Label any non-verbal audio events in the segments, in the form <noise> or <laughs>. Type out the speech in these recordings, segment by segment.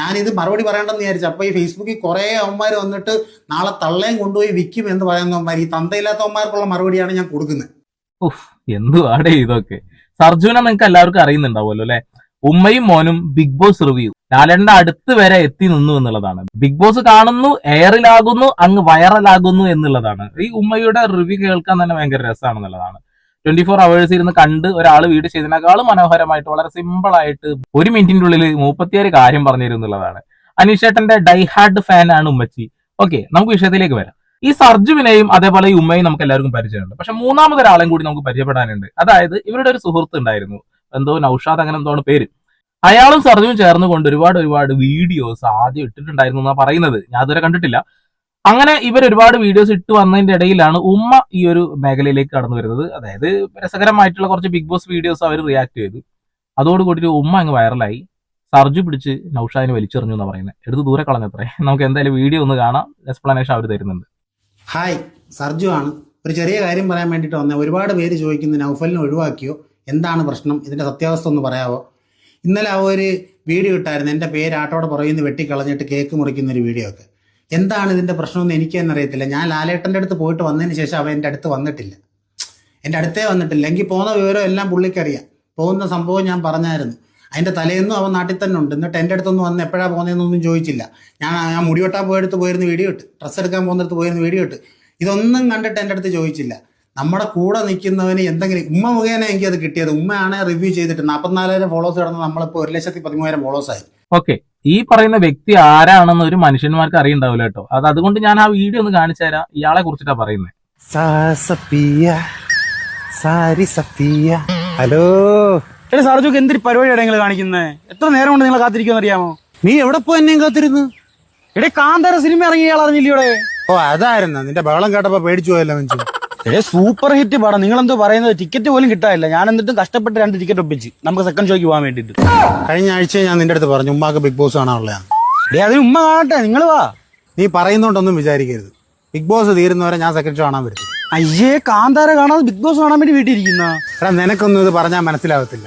ഞാനിത് മറുപടി പറയണ്ടെന്ന് വിചാരിച്ചു. അപ്പൊ ഈ ഫേസ്ബുക്കിൽ കുറെ അവന്മാർ വന്നിട്ട് നാളെ തള്ളയും കൊണ്ടുപോയി വിൽക്കും എന്ന് പറയുന്നവന്മാർ ഈ തന്തയില്ലാത്ത തന്തയില്ലാത്തവന്മാർക്കുള്ള മറുപടിയാണ് ഞാൻ കൊടുക്കുന്നത്. ഉഫ് എന്തുവാടേ ഇതൊക്കെ. സർജുന നിങ്ങൾക്ക് എല്ലാവർക്കും അറിയുന്നുണ്ടാവുമല്ലോ അല്ലെ? ഉമ്മയും മോനും ബിഗ് ബോസ് റിവ്യൂ. ലാലേട്ടന്റെ അടുത്ത് വരെ എത്തി നിന്നു എന്നുള്ളതാണ്. ബിഗ് ബോസ് കാണുന്നു എയറിലാകുന്നു അങ്ങ് വൈറലാകുന്നു എന്നുള്ളതാണ്. ഈ ഉമ്മയുടെ റിവ്യൂ കേൾക്കാൻ തന്നെ ഭയങ്കര രസമാണെന്നുള്ളതാണ്. ട്വന്റി ഫോർ അവേഴ്സ് ഇരുന്ന് കണ്ട് ഒരാൾ വീട് ചെയ്തതിനേക്കാളും മനോഹരമായിട്ട് വളരെ സിമ്പിൾ ആയിട്ട് ഒരു മിനിറ്റിന്റെ ഉള്ളിൽ മുപ്പത്തിയേഴ് കാര്യം പറഞ്ഞു തരും എന്നുള്ളതാണ് അനീഷേട്ടന്റെ ഡൈഹാർഡ് ഫാൻ ആണ് ഉമ്മച്ചി. ഓക്കെ നമുക്ക് വിഷയത്തിലേക്ക് വരാം. ഈ സർജുവിനെയും അതേപോലെ ഈ ഉമ്മയും നമുക്ക് എല്ലാവർക്കും പരിചയമുണ്ട്. പക്ഷെ മൂന്നാമതൊരാളെയും കൂടി നമുക്ക് പരിചയപ്പെടാനുണ്ട്. അതായത് ഇവരുടെ ഒരു സുഹൃത്ത് ഉണ്ടായിരുന്നു. എന്തോ നൌഷാദ് അങ്ങനെ എന്തോ പേര്. അയാളും സർജുവും ചേർന്നുകൊണ്ട് ഒരുപാട് ഒരുപാട് വീഡിയോസ് ആദ്യം ഇട്ടിട്ടുണ്ടായിരുന്നു എന്നാണ് പറയുന്നത്. ഞാൻ അതുവരെ കണ്ടിട്ടില്ല. അങ്ങനെ ഇവർ ഒരുപാട് വീഡിയോസ് ഇട്ട് വന്നതിന്റെ ഇടയിലാണ് ഉമ്മ ഈ ഒരു മേഖലയിലേക്ക് കടന്നു വരുന്നത്. അതായത് രസകരമായിട്ടുള്ള കുറച്ച് ബിഗ് ബോസ് വീഡിയോസ് അവർ റിയാക്ട് ചെയ്തു. അതോടുകൂടി ഉമ്മ അങ്ങ് വൈറലായി സർജു പിടിച്ച് നൌഷാദിനെ വലിച്ചെറിഞ്ഞു എന്ന് പറയുന്നത് എടുത്ത് ദൂരെ കളഞ്ഞത്രേ. നമുക്ക് എന്തായാലും വീഡിയോ ഒന്ന് കാണാം. എക്സ്പ്ലനേഷൻ അവർ തരുന്നുണ്ട്. ഹായ് സർജു ആണ്. ഒരു ചെറിയ കാര്യം പറയാൻ വേണ്ടിയിട്ട് വന്നേ. ഒരുപാട് പേര് ചോദിക്കുന്ന നൗഫലിനെ ഒഴിവാക്കിയോ? എന്താണ് പ്രശ്നം? ഇതിന്റെ സത്യാവസ്ഥ ഒന്ന് പറയാവോ? ഇന്നലെ ആ ഒരു വീഡിയോ ഇട്ടായിരുന്നു. എന്റെ പേര് ആട്ടോടെ പുറകിൽ നിന്ന് വെട്ടിക്കളഞ്ഞിട്ട് കേക്ക് മുറിക്കുന്ന ഒരു വീഡിയോ ഒക്കെ. എന്താണ് ഇതിന്റെ പ്രശ്നമെന്ന് എനിക്ക് തന്നെ അറിയത്തില്ല. ഞാൻ ലാലേട്ടന്റെ അടുത്ത് പോയിട്ട് വന്നതിന് ശേഷം അവൻ എന്റെ അടുത്ത് വന്നിട്ടില്ല. എന്റെ അടുത്തേ വന്നിട്ടില്ല. എങ്കിൽ പോകുന്ന വിവരം എല്ലാം പുള്ളിക്കറിയാം. പോകുന്ന സംഭവം ഞാൻ പറഞ്ഞായിരുന്നു. അതിന്റെ തലേന്നും അവൻ നാട്ടിൽ തന്നെ ഉണ്ട്. എന്നിട്ട് എന്റെ അടുത്തൊന്നും വന്ന് എപ്പോഴാണ് പോകുന്നതെന്നൊന്നും ചോദിച്ചില്ല. ഞാൻ ഞാൻ മുടിവെട്ടാൻ പോയെടുത്ത് പോയിരുന്നു വീഡിയോ ഇട്ട്. ഡ്രസ്സ് എടുക്കാൻ പോകുന്നിടത്ത് പോയിരുന്നു വീഡിയോ ഇട്ട്. ഇതൊന്നും കണ്ടിട്ട് എന്റെ അടുത്ത് ചോദിച്ചില്ല. നമ്മുടെ കൂടെ നിൽക്കുന്നവന് എന്തെങ്കിലും ഉമ്മ മുഖേന എനിക്ക് അത് കിട്ടിയത്. ഉമ്മയാണ് റിവ്യൂ ചെയ്തിട്ട് നാൽപ്പത്തിനാലായിരം ഫോളോസ് കിടന്ന് നമ്മളിപ്പോൾ ഒരു ലക്ഷത്തി പതിമൂവായിരം ആയി. ഓക്കെ. ഈ പറയുന്ന വ്യക്തി ആരാണെന്ന് ഒരു മനുഷ്യന്മാർക്ക് അറിയണ്ടാവില്ല കേട്ടോ. അത് അതുകൊണ്ട് ഞാൻ ആ വീഡിയോ ഒന്ന് കാണിച്ചു തരാം. ഇയാളെ കുറിച്ചിട്ടാ പറയുന്നത് സഫിയ സാരി സഫിയ. ഹലോ. എടാ സാർജുക്ക് എന്തൊരു പരിപാടിയാണ് നിങ്ങൾ കാണിക്കുന്നത് എത്ര നേരം കൊണ്ട് നിങ്ങൾ കാത്തിരിക്കുമെന്ന് അറിയാമോ? നീ എവിടെ പോയി എന്നെയും കാത്തിരുന്നു? എടേ കാന്താര സിനിമ ഇറങ്ങിയ ആൾ ഇവിടെ ഓ അതായിരുന്നു. നിന്റെ ബഹളം കേട്ടപ്പോ പേടിച്ചു പോയല്ലോ മനുഷ്യൻ. എടേ സൂപ്പർ ഹിറ്റ് പടം. നിങ്ങൾ എന്തോ പറയുന്നത്? ടിക്കറ്റ് പോലും കിട്ടാനില്ല. ഞാൻ എന്നിട്ടും കഷ്ടപ്പെട്ട് രണ്ട് ടിക്കറ്റ് ഒപ്പിച്ച്. നമുക്ക് സെക്കൻഡ് ഷോയ്ക്ക് പോകാൻ വേണ്ടിട്ട് കഴിഞ്ഞ ആഴ്ച ഞാൻ നിന്റെ അടുത്ത് പറഞ്ഞു ഉമ്മാക്ക് ബിഗ് ബോസ് കാണാനുള്ളതാണ് ഡേ അതിന് ഉമ്മ കാണട്ടെ. നിങ്ങൾ വാ. നീ പറയുന്നോണ്ടൊന്നും വിചാരിക്കരുത്. ബിഗ് ബോസ് തീരുന്നവരെ ഞാൻ സെക്കൻഡ് ഷോ കാണാൻ വരും അയ്യേ കാന്താര കാണാതെ ബിഗ് ബോസ് കാണാൻ വേണ്ടി വീട്ടിരിക്കുന്ന എടാ നിനക്കൊന്നും ഇത് പറഞ്ഞാൽ മനസ്സിലാവത്തില്ല.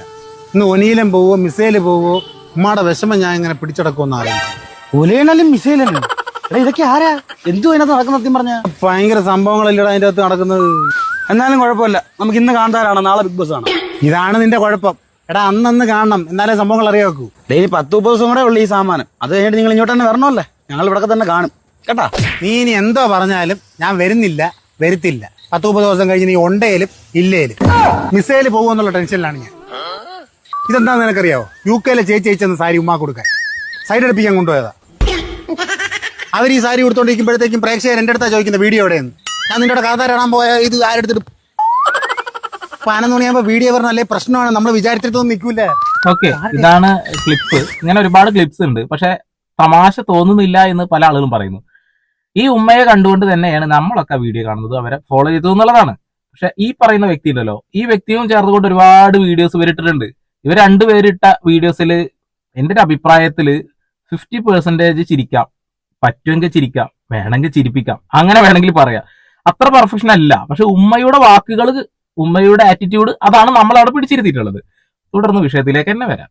ഇന്ന് ഒനിയിലും പോവോ മിസൈൽ പോവോ ഉമ്മാടെ വിഷമം ഞാൻ ഇങ്ങനെ പിടിച്ചടക്കുമെന്ന് അറിയാം ഒലേനാലും മിസൈലും എടാ ഇതൊക്കെ ആരാ? എന്തു അതിനകത്ത് നടക്കുന്ന സത്യം പറഞ്ഞ? ഭയങ്കര സംഭവങ്ങളല്ലേ അതിന്റെ അകത്ത് നടക്കുന്നത്? എന്നാലും കുഴപ്പമില്ല. നമുക്ക് ഇന്ന് കാണാനാണ് നാളെ ബിഗ് ബോസ് ആണ്. ഇതാണ് നിന്റെ കുഴപ്പം. എടാ അന്നന്ന് കാണണം. എന്നാലേ സംഭവങ്ങൾ അറിയാക്കൂ ഡെയിലി പത്ത് മുപ്പത് ദിവസം കൂടെ ഉള്ളു ഈ സാമാനം. അത് കഴിഞ്ഞിട്ട് നിങ്ങൾ ഇങ്ങോട്ട് തന്നെ വരണമല്ലേ? ഞങ്ങൾ ഇവിടെ തന്നെ കാണും. കേട്ടാ? നീ ഇനി എന്തോ പറഞ്ഞാലും ഞാൻ വരുന്നില്ല വരുത്തില്ല. പത്ത് മുപ്പത് ദിവസം കഴിഞ്ഞ് നീ ഉണ്ടേലും ഇല്ലേലും. മിസൈൽ പോകുമെന്നുള്ള ടെൻഷനിലാണ് ഞാൻ. ഇതെന്താന്ന് നിനക്കറിയാവോ? യു കെയിലെ ചേച്ചി അയച്ചെന്ന് സാരി ഉമ്മാ കൊടുക്കാൻ. സൈഡ് അടുപ്പിക്കാൻ കൊണ്ടുപോയതാ. അവർ ഈ സാരി കൊടുത്തോണ്ടിരിക്കുമ്പോഴത്തേക്കും പ്രേക്ഷകർ എന്റെ അടുത്താണ് ചോദിക്കുന്നത് വീഡിയോ എവിടെയെന്ന്? ഞാൻ നിന്റെ കഥ തരാൻ പോയ ഇത് ആരെടുത്തിട്ട് പതിനൊന്ന് മണിയാകുമ്പോൾ വീഡിയോ പറഞ്ഞാലേ പ്രശ്നമാണ്. നമ്മൾ വിചാരിച്ചിട്ടൊന്നും നിൽക്കൂല ഓക്കെ ഇതാണ് ക്ലിപ്പ് ഇങ്ങനെ ഒരുപാട് ക്ലിപ്സ് ഉണ്ട്. പക്ഷെ തമാശ തോന്നുന്നില്ല എന്ന് പല ആളുകളും പറയുന്നു. ഈ ഉമ്മയെ കണ്ടുകൊണ്ട് തന്നെയാണ് നമ്മളൊക്കെ വീഡിയോ കാണുന്നത്. അവരെ ഫോളോ ചെയ്തു എന്നുള്ളതാണ്. പക്ഷെ ഈ പറയുന്ന വ്യക്തി ഉണ്ടല്ലോ ഈ വ്യക്തിയും ചേർന്നുകൊണ്ട് ഒരുപാട് വീഡിയോസ് ഇവരിട്ടിട്ടുണ്ട്. ഇവർ രണ്ടുപേരിട്ട വീഡിയോസിൽ എന്റെ ഒരു അഭിപ്രായത്തിൽ ഫിഫ്റ്റി പെർസെന്റേജ് ചിരിക്കാം. പറ്റുമെങ്കിൽ ചിരിക്കാം വേണമെങ്കിൽ ചിരിപ്പിക്കാം അങ്ങനെ വേണമെങ്കിൽ പറയാം. അത്ര പെർഫെക്ഷൻ അല്ല. പക്ഷെ ഉമ്മയുടെ വാക്കുകൾ ഉമ്മയുടെ ആറ്റിറ്റ്യൂഡ് അതാണ് നമ്മൾ അവിടെ പിടിച്ചിരുത്തിയിട്ടുള്ളത്. തുടർന്ന് വിഷയത്തിലേക്ക് തന്നെ വരാം.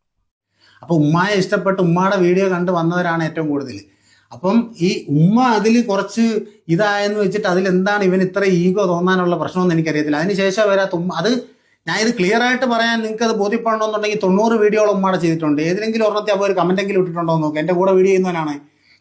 അപ്പൊ ഉമ്മയെ ഇഷ്ടപ്പെട്ട് ഉമ്മയുടെ വീഡിയോ കണ്ട് വന്നവരാണ് ഏറ്റവും കൂടുതൽ അപ്പം ഈ ഉമ്മ അതിൽ കുറച്ച് ഇതായെന്ന് വെച്ചിട്ട് അതിൽ എന്താണ് ഇവൻ ഇത്ര ഈഗോ തോന്നാനുള്ള പ്രശ്നമൊന്നും എനിക്കറിയത്തില്ല. അതിനുശേഷം വരാത്ത ഉമ്മ അത് ഞാൻ ഇത് ക്ലിയർ ആയിട്ട് പറയാൻ നിങ്ങൾക്ക് അത് ബോധ്യപ്പെടണമെന്നുണ്ടെങ്കിൽ തൊണ്ണൂറ് വീഡിയോകൾ ഉമ്മയുടെ ചെയ്തിട്ടുണ്ട്. ഏതെങ്കിലും ഒരെണ്ണത്തിൽ അപ്പോൾ ഒരു ഇട്ടിട്ടുണ്ടോ എന്ന് നോക്ക്. എന്റെ കൂടെ വീഡിയോ ചെയ്യുന്നവനാണ്.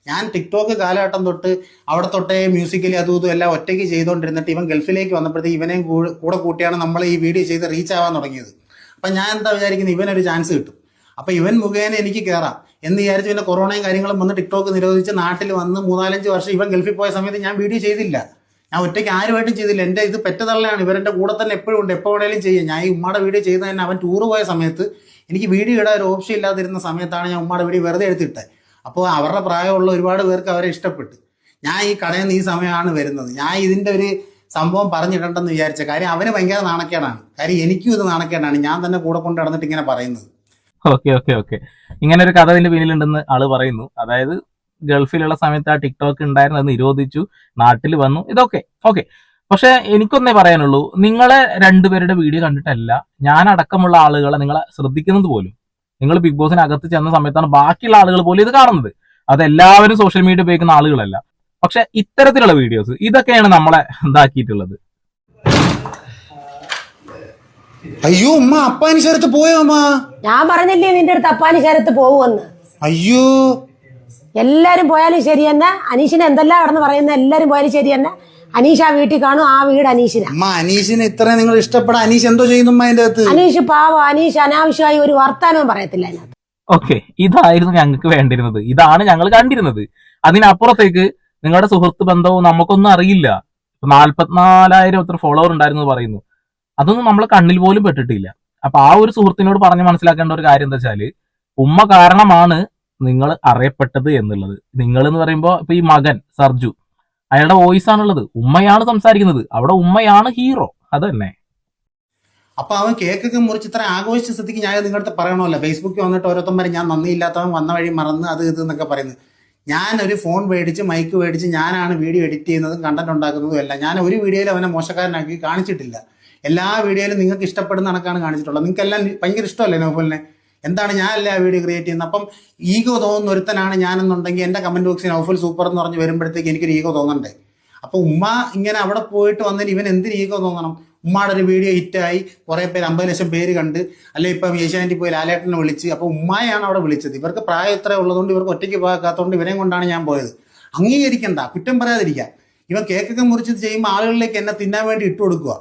ഞാൻ ടിക്ടോക്ക് കാലഘട്ടം തൊട്ട് അവിടെ തൊട്ടേ മ്യൂസിക്കലി അതും ഇതും എല്ലാം ഒറ്റയ്ക്ക് ചെയ്തുകൊണ്ടിരുന്നിട്ട് ഇവൻ ഗൾഫിലേക്ക് വന്നപ്പോഴത്തേക്ക് ഇവനെയും കൂടെ കൂട്ടിയാണ് നമ്മൾ ഈ വീഡിയോ ചെയ്ത് റീച്ച് ആവാൻ തുടങ്ങിയത്. അപ്പം ഞാൻ എന്താ വിചാരിക്കുന്നത് ഇവനൊരു ചാൻസ് കിട്ടും. അപ്പം ഇവൻ മുഖേന എനിക്ക് കയറാം എന്ന് വിചാരിച്ച് പിന്നെ കൊറോണയും കാര്യങ്ങളും വന്ന് ടിക്ടോക്ക് നിരോധിച്ച് നാട്ടിൽ വന്ന് മൂന്നാലഞ്ച് വർഷം ഇവൻ ഗൾഫിൽ പോയ സമയത്ത് ഞാൻ വീഡിയോ ചെയ്തില്ല. ഞാൻ ഒറ്റയ്ക്ക് ആരുമായിട്ടും ചെയ്തില്ല. എന്റെ ഇത് പെറ്റതള്ളയാണ്. ഇവരെന്റെ കൂടെ തന്നെ എപ്പോഴും ഉണ്ട്. എപ്പോൾ വേണേലും ചെയ്യും. ഞാൻ ഈ ഉമ്മയുടെ വീഡിയോ ചെയ്ത് തന്നെ അവൻ ടൂർ പോയ സമയത്ത് എനിക്ക് വീഡിയോ ഇടാൻ ഒരു ഓപ്ഷൻ ഇല്ലാതിരുന്ന സമയത്താണ് ഞാൻ ഉമ്മയുടെ വീഡിയോ വെറുതെ എടുത്തിട്ടത് അപ്പോൾ അവരുടെ പ്രായമുള്ള ഒരുപാട് പേർക്ക് അവരെ ഇഷ്ടപ്പെട്ടു. ഞാൻ ഈ കടയിൽ നിന്ന് ഈ സമയമാണ് വരുന്നത്. ഞാൻ ഇതിന്റെ ഒരു സംഭവം പറഞ്ഞിടണ്ടെന്ന് വിചാരിച്ച കാര്യം അവന് ഭയങ്കര നാണക്കേടാണ്. കാര്യം എനിക്കും ഇത് നാണക്കേടാണ്. ഞാൻ തന്നെ കൂടെ കൊണ്ട് നടന്നിട്ട് ഇങ്ങനെ പറയുന്നത്. Okay okay okay. ഇങ്ങനെ ഒരു കഥ ഇതിന്റെ പിന്നിലുണ്ടെന്ന് ആൾ പറയുന്നു. അതായത് ഗൾഫിലുള്ള സമയത്ത് ആ ടിക്ടോക്ക് ഉണ്ടായിരുന്നു അത് നിരോധിച്ചു. നാട്ടിൽ വന്നു. ഇതൊക്കെ. ഓക്കെ. പക്ഷെ എനിക്കൊന്നേ പറയാനുള്ളൂ. നിങ്ങളെ രണ്ടുപേരുടെ വീഡിയോ കണ്ടിട്ടല്ല. ഞാൻ അടക്കമുള്ള ആളുകളെ നിങ്ങളെ ശ്രദ്ധിക്കുന്നത് പോലും. നിങ്ങൾ ബിഗ് ബോസിന് അകത്ത് ചെന്ന സമയത്താണ് ബാക്കിയുള്ള ആളുകൾ പോലും ഇത് കാണുന്നത്. അതെല്ലാവരും സോഷ്യൽ മീഡിയ ഉപയോഗിക്കുന്ന ആളുകളല്ല. പക്ഷെ ഇത്തരത്തിലുള്ള വീഡിയോസ് ഇതൊക്കെയാണ് നമ്മളെ ഇതാക്കിയിട്ടുള്ളത്. അയ്യോ ഉമ്മ അപ്പാനി ശരത്ത് പോയോ അമ്മ ഞാൻ പറഞ്ഞില്ലേ നിന്റെ അടുത്ത് അപ്പാനി ശരത്ത് പോകുമെന്ന് അയ്യോ. എല്ലാരും പോയാലും ശരി തന്നെ. അനീഷിനെ എന്തെല്ലാം കടന്ന് പറയുന്ന എല്ലാരും പോയാലും ശരി തന്നെ. അനീഷ് ആ വീട്ടിൽ കാണും ആ വീട് അനീഷിന. അമ്മ അനീഷിനെ ഇത്ര നിങ്ങൾ ഇഷ്ടപ്പെടാൻ അനീഷ് എന്തോ ചെയ്യുന്നു ഉമ്മ അതിന്റെ അകത്ത്? അനീഷ് പാവം അനീഷ് അനാവശ്യമായി ഒരു വർത്താനവും പറയത്തില്ല അതിനകത്ത്. ഓക്കെ ഇതായിരുന്നു ഞങ്ങൾക്ക് വേണ്ടിയിരുന്നത്. ഇതാണ് ഞങ്ങൾ കണ്ടിരുന്നത്. അതിനപ്പുറത്തേക്ക് നിങ്ങളുടെ സുഹൃത്ത് ബന്ധവും നമുക്കൊന്നും അറിയില്ല. നാല്പത്തിനാലായിരം എത്ര ഫോളോവർ ഉണ്ടായിരുന്നു പറയുന്നു. അതൊന്നും നമ്മളെ കണ്ണിൽ പോലും പെട്ടിട്ടില്ല. അപ്പൊ ആ ഒരു സുഹൃത്തിനോട് പറഞ്ഞ് മനസ്സിലാക്കേണ്ട ഒരു കാര്യം എന്താ വെച്ചാൽ ഉമ്മ കാരണമാണ് നിങ്ങൾ അറിയപ്പെട്ടത് എന്നുള്ളത്. നിങ്ങൾ എന്ന് പറയുമ്പോൾ ഇപ്പൊ ഈ മകൻ സർജു അയാളുടെ വോയിസ് ആണുള്ളത്. ഉമ്മയാണ് സംസാരിക്കുന്നത്. അവിടെ ഉമ്മയാണ് ഹീറോ അത് തന്നെ. അപ്പൊ അവൻ കേക്കൊക്കെ മുറിച്ച് ഇത്ര ആഘോഷിച്ച സ്ഥിതിക്ക് ഞാൻ നിങ്ങളുടെ പറയണമല്ലോ. ഫേസ്ബുക്കിൽ വന്നിട്ട് ഓരോരുത്തന്മാർ ഞാൻ നന്ദിയില്ലാത്തവൻ വന്ന വഴി മറന്ന് അത് ഇത് എന്നൊക്കെ പറയുന്നത്. ഞാൻ ഒരു ഫോൺ മേടിച്ച് മൈക്ക് മേടിച്ച് ഞാനാണ് വീഡിയോ എഡിറ്റ് ചെയ്യുന്നതും കണ്ടന്റ് ഉണ്ടാക്കുന്നതും അല്ല. ഞാൻ ഒരു വീഡിയോയിൽ അവനെ മോശക്കാരനാക്കി കാണിച്ചിട്ടില്ല. എല്ലാ വീഡിയോയിലും നിങ്ങൾക്ക് ഇഷ്ടപ്പെടുന്ന കണക്കാണ് കാണിച്ചിട്ടുള്ളത്. നിങ്ങൾക്ക് എല്ലാം ഭയങ്കര ഇഷ്ടമല്ലേ നോഫലിനെ? എന്താണ് ഞാനല്ലേ ആ വീഡിയോ ക്രിയേറ്റ് ചെയ്യുന്നത്? അപ്പം ഈഗോ തോന്നുന്ന ഒരുത്തനാണ് ഞാനെന്നുണ്ടെങ്കിൽ എന്റെ കമന്റ് ബോക്സിൽ നൗഫൽ സൂപ്പർ എന്ന് പറഞ്ഞ് വരുമ്പോഴത്തേക്ക് എനിക്കൊരു ഈഗോ തോന്നണ്ടേ? അപ്പോൾ ഉമ്മ ഇങ്ങനെ അവിടെ പോയിട്ട് വന്നതിന് ഇവൻ എന്തിന് ഈഗോ തോന്നണം? ഉമ്മയുടെ ഒരു വീഡിയോ ഹിറ്റായി കുറേ പേര് അമ്പത് ലക്ഷം പേര് കണ്ട്. അല്ലെ ഇപ്പം ഏഷ്യാനെറ്റിൽ പോയി ലാലേട്ടനെ വിളിച്ച്. അപ്പോൾ ഉമ്മയാണ് അവിടെ വിളിച്ചത്. ഇവർക്ക് പ്രായം ഇത്ര ഉള്ളതുകൊണ്ട് ഇവർക്ക് ഒറ്റയ്ക്ക് പോകാത്തതുകൊണ്ട് ഇവരെയും കൊണ്ടാണ് ഞാൻ പോയത്. അംഗീകരിക്കണ്ട. കുറ്റം പറയാതിരിക്കുക ഇവ കേക്കൊക്കെ മുറിച്ച് ചെയ്യുമ്പോൾ ആളുകളിലേക്ക് എന്നെ തിന്നാൻ വേണ്ടി ഇട്ട് കൊടുക്കുക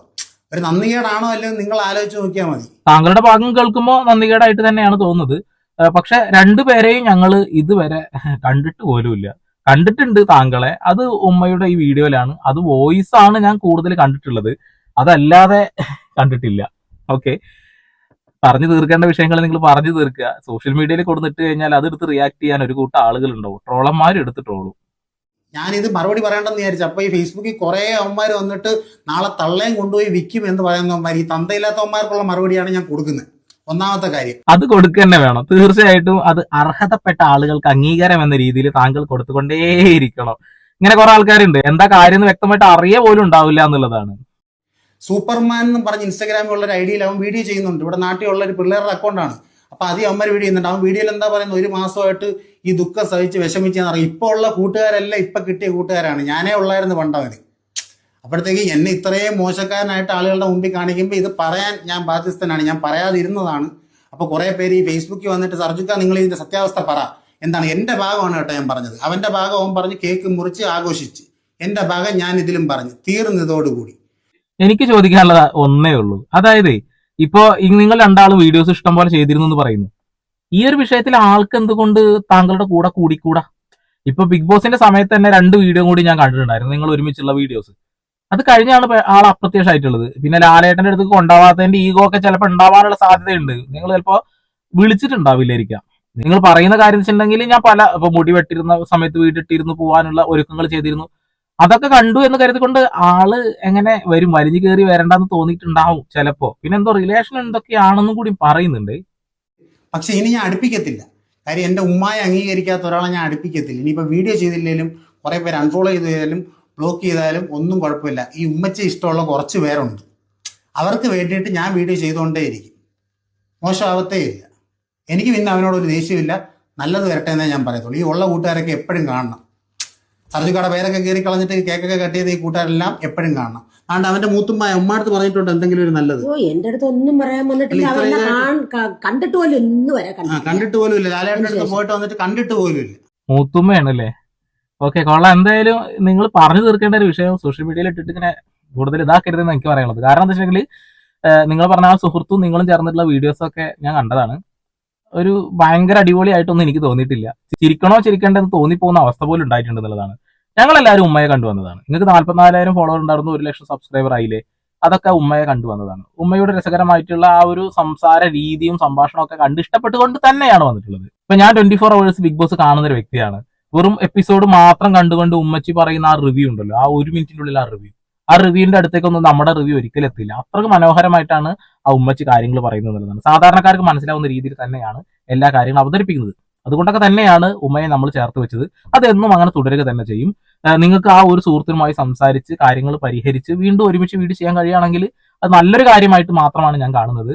ഒരു നന്ദികേടാണോ അല്ലെങ്കിൽ നിങ്ങൾ ആലോചിച്ച് നോക്കിയാൽ മതി. താങ്കളുടെ ഭാഗം കേൾക്കുമ്പോൾ നന്ദികേടായിട്ട് തന്നെയാണ് തോന്നുന്നത്. പക്ഷെ രണ്ടുപേരെയും ഞങ്ങൾ ഇതുവരെ <laughs> കണ്ടിട്ട് പോലുമില്ല. കണ്ടിട്ടുണ്ട് താങ്കളെ. അത് ഉമ്മയുടെ ഈ വീഡിയോയിലാണ്. അത് വോയിസ് ആണ് ഞാൻ കൂടുതൽ കണ്ടിട്ടുള്ളത്. അതല്ലാതെ <laughs> കണ്ടിട്ടില്ല. ഓക്കെ പറഞ്ഞു തീർക്കേണ്ട വിഷയങ്ങൾ നിങ്ങൾ പറഞ്ഞു തീർക്കുക. സോഷ്യൽ മീഡിയയിൽ കൊടുത്തിട്ട് കഴിഞ്ഞാൽ അതെടുത്ത് റിയാക്ട് ചെയ്യാൻ ഒരു കൂട്ടം ആളുകൾ ഉണ്ടാവും ട്രോളന്മാർ എടുത്ത് ട്രോളും ഞാനിത് മറുപടി പറയണ്ടെന്ന് വിചാരിച്ചു. അപ്പൊ ഈ ഫേസ്ബുക്കിൽ കുറെ അവന്മാർ വന്നിട്ട് നാളെ തള്ളയും കൊണ്ടുപോയി വിൽക്കും എന്ന് പറയുന്ന പറയുന്നവന്മാർ ഈ തന്തയില്ലാത്തവന്മാർക്കുള്ള മറുപടിയാണ് ഞാൻ കൊടുക്കുന്നത്. ഒന്നാമത്തെ കാര്യം. അത് കൊടുക്കുക തന്നെ വേണം. തീർച്ചയായിട്ടും അത് അർഹതപ്പെട്ട ആളുകൾക്ക് അംഗീകാരം എന്ന രീതിയിൽ താങ്കൾ കൊടുത്തുകൊണ്ടേയിരിക്കണം. ഇങ്ങനെ കുറെ ആൾക്കാരുണ്ട്. എന്താ കാര്യം എന്ന് വ്യക്തമായിട്ട് അറിയ പോലും ഉണ്ടാവില്ല എന്നുള്ളതാണ്. സൂപ്പർമാൻ എന്ന് പറഞ്ഞ് ഇൻസ്റ്റാഗ്രാമിലുള്ള ഒരു ഐഡിയയിൽ അവൻ വീഡിയോ ചെയ്യുന്നുണ്ട്. ഇവിടെ നാട്ടിലുള്ള ഒരു പിള്ളേരുടെ അക്കൗണ്ടാണ് അപ്പൊ ആദ്യം അവന്മാർ വീഡിയോ ചെയ്യുന്നുണ്ട്. അവൻ വീഡിയോയിൽ എന്താ പറയുന്നത്? ഒരു മാസമായിട്ട് ഈ ദുഃഖം സഹിച്ച് വിഷമിച്ചെന്ന് പറയും. ഇപ്പൊ ഉള്ള കൂട്ടുകാരെല്ലാം ഇപ്പൊ കിട്ടിയ കൂട്ടുകാരാണ്. ഞാനേ ഉള്ളായിരുന്നു പണ്ടവര്. അപ്പോഴത്തേക്ക് എന്നെ ഇത്രയും മോശക്കാരനായിട്ട് ആളുകളുടെ മുമ്പിൽ കാണിക്കുമ്പോൾ ഇത് പറയാൻ ഞാൻ ബാധ്യസ്ഥനാണ്. ഞാൻ പറയാതിരുന്നതാണ്. അപ്പൊ കുറെ പേര് ഈ ഫേസ്ബുക്കിൽ വന്നിട്ട് സർജുക്ക നിങ്ങൾ ഇതിന്റെ സത്യാവസ്ഥ പറ. എന്താണ് എന്റെ ഭാഗമാണ് കേട്ടോ ഞാൻ പറഞ്ഞത്. അവന്റെ ഭാഗം പറഞ്ഞ് കേക്ക് മുറിച്ച് ആഘോഷിച്ച്. എന്റെ ഭാഗം ഞാൻ ഇതിലും പറഞ്ഞു. തീർന്നതോടുകൂടി എനിക്ക് ചോദിക്കാനുള്ളത് ഒന്നേ ഉള്ളൂ. അതായത് ഇപ്പോ നിങ്ങൾ രണ്ടാളും വീഡിയോസ് ഇഷ്ടം പോലെ ചെയ്തിരുന്നു എന്ന് പറയുന്നു. ഈ ഒരു വിഷയത്തിൽ ആൾക്ക് എന്തുകൊണ്ട് താങ്കളുടെ കൂടെ കൂടിക്കൂടാ? ഇപ്പൊ ബിഗ് ബോസിന്റെ സമയത്ത് തന്നെ രണ്ട് വീഡിയോ കൂടി ഞാൻ കണ്ടിട്ടുണ്ടായിരുന്നു നിങ്ങൾ ഒരുമിച്ചുള്ള വീഡിയോസ് അത് കഴിഞ്ഞാണ് ആൾ അപ്രത്യക്ഷമായിട്ടുള്ളത്. പിന്നെ ലാലേട്ടന്റെ അടുത്ത് കൊണ്ടാവാത്തതിന്റെ ഈഗോ ഒക്കെ ചിലപ്പോൾ ഉണ്ടാവാനുള്ള സാധ്യതയുണ്ട്. നിങ്ങൾ ചിലപ്പോ വിളിച്ചിട്ടുണ്ടാവില്ലായിരിക്കാം. നിങ്ങൾ പറയുന്ന കാര്യം വെച്ചിട്ടുണ്ടെങ്കിൽ ഞാൻ പല ഇപ്പൊ മുടി വെട്ടിരുന്ന സമയത്ത് വീട്ടിട്ടിരുന്ന് പോകാനുള്ള ഒരുക്കങ്ങൾ ചെയ്തിരുന്നു. അതൊക്കെ കണ്ടു എന്ന് കരുതിക്കൊണ്ട് ആൾ എങ്ങനെ വരും? വലിഞ്ഞു കയറി വരണ്ടെന്ന് തോന്നിയിട്ടുണ്ടാവും ചിലപ്പോ. പിന്നെ എന്തോ റിലേഷൻ എന്തൊക്കെയാണെന്നും കൂടി പറയുന്നുണ്ട്. പക്ഷെ ഇനി ഞാൻ അടുപ്പിക്കത്തില്ല. കാര്യം എന്റെ ഉമ്മായി അംഗീകരിക്കാത്ത ഒരാളെ ഞാൻ അടുപ്പിക്കത്തില്ല. ഇനിയിപ്പോൾ വീഡിയോ ചെയ്തില്ലെങ്കിലും കുറേ പേര് അൺഫോളോ ചെയ്താലും ബ്ലോക്ക് ചെയ്താലും ഒന്നും കുഴപ്പമില്ല. ഈ ഉമ്മച്ച ഇഷ്ടമുള്ള കുറച്ച് പേരുണ്ട്. അവർക്ക് വേണ്ടിയിട്ട് ഞാൻ വീഡിയോ ചെയ്തുകൊണ്ടേയിരിക്കും. മോശമാവത്തേ ഇല്ല. എനിക്ക് പിന്നെ അവനോടൊരു ദേഷ്യമില്ല. നല്ലത് വരട്ടെ എന്നേ ഞാൻ പറയത്തുള്ളൂ. ഈ ഉള്ള കൂട്ടുകാരൊക്കെ എപ്പോഴും കാണണം. സർജുക്കട പേരൊക്കെ കയറി കളഞ്ഞിട്ട് കേക്കൊക്കെ കട്ടിയത് ഈ കൂട്ടാരെല്ലാം എപ്പോഴും കാണണം. അതുകൊണ്ട് അവന്റെ മൂത്തുമായ ഉമ്മാടുത്ത് പറഞ്ഞിട്ടുണ്ട് എന്തെങ്കിലും ഒരു നല്ലത്. ഓ എന്റെ അടുത്ത് ഒന്നും പറയാൻ വന്നിട്ടില്ല. അവനെ കണ്ടിട്ട് പോലും ഇന്ന് വരെ കണ്ടിട്ട് പോലും ഇല്ല. ലാലേട്ട അടുത്ത് പോയിട്ട് വന്നിട്ട് കണ്ടിട്ട് പോലും ഇല്ല. മൂത്തുമ്മയാണല്ലേ? ഓക്കെ കൊള്ളാം. എന്തായാലും നിങ്ങൾ പറഞ്ഞു തീർക്കേണ്ട ഒരു വിഷയം സോഷ്യൽ മീഡിയയിൽ ഇട്ടിട്ട് ഇങ്ങനെ കൂടുതൽ ഇതാക്കരുതെന്ന് എനിക്ക് പറയാനുള്ളത്. കാരണം എന്താ വെച്ചിട്ടുണ്ടെങ്കിൽ നിങ്ങൾ പറഞ്ഞ ആ സുഹൃത്തും നിങ്ങളും ചേർന്നിട്ടുള്ള വീഡിയോസൊക്കെ ഞാൻ കണ്ടതാണ്. ഒരു ഭയങ്കര അടിപൊളിയായിട്ടൊന്നും എനിക്ക് തോന്നിയിട്ടില്ല. ചിരിക്കണോ ചിരിക്കേണ്ടെന്ന് തോന്നിപ്പോകുന്ന അവസ്ഥ പോലും ഉണ്ടായിട്ടുണ്ട് എന്നുള്ളതാണ്. ഞങ്ങൾ എല്ലാവരും ഉമ്മയെ കണ്ടുവന്നതാണ് നിങ്ങൾക്ക് നാല്പത്തിനാലായിരം ഫോളോവർ ഉണ്ടായിരുന്നു ഒരു ലക്ഷം സബ്സ്ക്രൈബർ ആയില്ലേ? അതൊക്കെ ഉമ്മയെ കണ്ടുവന്നതാണ് ഉമ്മയുടെ രസകരമായിട്ടുള്ള ആ ഒരു സംസാര രീതിയും സംഭാഷണവും ഒക്കെ കണ്ട് ഇഷ്ടപ്പെട്ടുകൊണ്ട് തന്നെയാണ് വന്നിട്ടുള്ളത്. ഇപ്പൊ ഞാൻ twenty four hours Bigg Boss കാണുന്ന ഒരു വ്യക്തിയാണ്. വെറും എപ്പിസോഡ് മാത്രം കണ്ടുകൊണ്ട് ഉമ്മച്ചി പറയുന്ന ആ റിവ്യൂ ഉണ്ടല്ലോ ആ ഒരു മിനിറ്റിനുള്ളിൽ ആ റിവ്യൂ ആ റിവ്യൂവിന്റെ അടുത്തേക്കൊന്നും നമ്മുടെ റിവ്യൂ ഒരിക്കലും എത്തില്ല അത്രയ്ക്ക് മനോഹരമായിട്ടാണ് ആ ഉമ്മച്ചി കാര്യങ്ങൾ പറയുന്നത് എന്നുള്ളതാണ്. സാധാരണക്കാർക്ക് മനസ്സിലാവുന്ന രീതിയിൽ തന്നെയാണ് എല്ലാ കാര്യങ്ങളും അവതരിപ്പിക്കുന്നത്. അതുകൊണ്ടൊക്കെ തന്നെയാണ് ഉമ്മയെ നമ്മൾ ചേർത്ത് വെച്ചത്. അതെന്നും അങ്ങനെ തുടരുക തന്നെ ചെയ്യും. നിങ്ങൾക്ക് ആ ഒരു സുഹൃത്തിനുമായി സംസാരിച്ച് കാര്യങ്ങൾ പരിഹരിച്ച് വീണ്ടും ഒരുമിച്ച് വീട് ചെയ്യാൻ കഴിയുകയാണെങ്കിൽ അത് നല്ലൊരു കാര്യമായിട്ട് മാത്രമാണ് ഞാൻ കാണുന്നത്.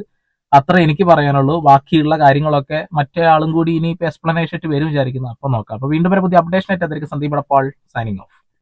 അത്ര എനിക്ക് പറയാനുള്ളൂ. ബാക്കിയുള്ള കാര്യങ്ങളൊക്കെ മറ്റേ ആളും കൂടി ഇനി ഇപ്പൊ എക്സ്പ്ലനേഷൻ ആയിട്ട് വരും വിചാരിക്കുന്നു. അപ്പൊ നോക്കാം. അപ്പൊ വീണ്ടും വരെ പുതിയ അപ്ഡേഷൻ ആയിട്ട് അതിലേക്ക് സന്ദീപ് അടപ്പാൾ സൈനിങ് ഓഫ്